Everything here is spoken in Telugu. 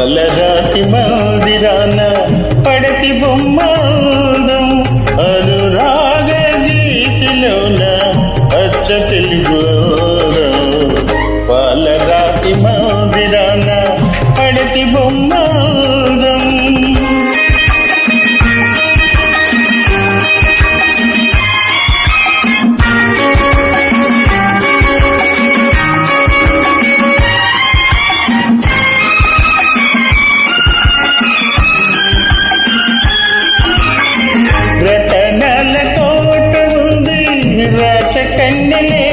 పాలరాతి మందిరాన పడతి బొమ్మాదం అనురాగ గీతిలోన అచ్చ తెలుగు పాలరాతి మందిరాన పడతి బొమ్మ കണ്ണിലെ